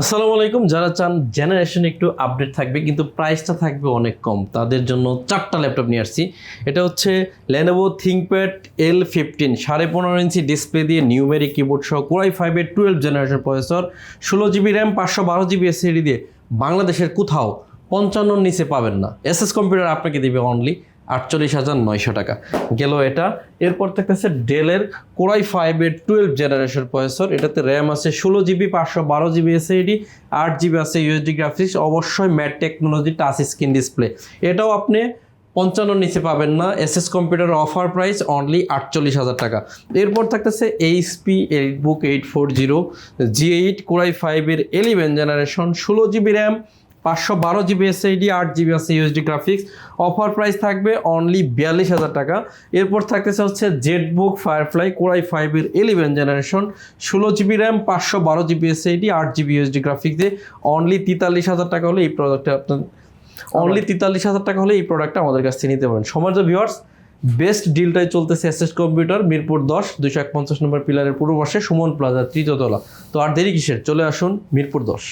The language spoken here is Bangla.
আসসালামু আলাইকুম। যারা চান জেনারেশন একটু আপডেট থাকবে, কিন্তু প্রাইসটা থাকবে অনেক কম, তাদের জন্য চারটা ল্যাপটপ নিয়ে আসছি। এটা হচ্ছে লেনোভো থিঙ্কপ্যাড এল ফিফটিন সাড়ে পনেরো ইঞ্চি ডিসপ্লে দিয়ে নিউমেরিক কিবোর্ড সহ কোরাই ফাইভের টুয়েলভ জেনারেশন প্রসেসর ষোলো জিবি র্যাম পাঁচশো বারো জিবি এসএডি দিয়ে বাংলাদেশের কোথাও পঞ্চান্নর নিচে পাবেন না। এসএস কম্পিউটার আপনাকে দেবে অনলি আটচল্লিশ হাজার নয়শো টাকা। গেল এটা। এরপর থাকতেছে ডেলের কোরাই ফাইভের টুয়েলভ জেনারেশন প্রসেসর। এটাতে র্যাম আছে ষোলো জিবি, পাঁচশো বারো জিবি এসএডি আট জিবি আছে ইউএসডি গ্রাফিক্স অবশ্যই matte technology, touch screen display. এটাও আপনি পঞ্চান্ন নিচে পাবেন না। SS computer offer price only আটচল্লিশ হাজার টাকা। এরপর থাকতেছে HP eight book eight four zero G eight core i ফাইভের এলিভেন জেনারেশন ষোলো জিবি র্যাম পাঁচশো বারো জিবি এসএইডি আট জিবি আছে ইউএসডি গ্রাফিক্স অফার প্রাইস থাকবে অনলি বিয়াল্লিশ হাজার টাকা। এরপর থাকতেছে হচ্ছে জেটবুক ফায়ারফ্লাই কোরাই ফাইভের ইলেভেন জেনারেশন ষোলো জিবি র্যাম পাঁচশো বারো জিবি এসএইডি আট জিবি ইউএসডি গ্রাফিক্স দিয়ে অনলি তেতাল্লিশ হাজার টাকা হলে এই প্রোডাক্টটা আপনার অনলি তেতাল্লিশ হাজার টাকা হলে এই প্রোডাক্টটা আমাদের কাছ থেকে নিতে পারেন। সমাজ ভিউয়ার্স বেস্ট ডিলটাই চলতেছে এসএস কম্পিউটার মিরপুর দশ দুশো এক পঞ্চাশ নম্বর পিলারের পূর্ব পাশে সুমন প্লাজা তৃতীয় তলা। তো আর দেরি কিসের? চলে আসুন মিরপুর দশ।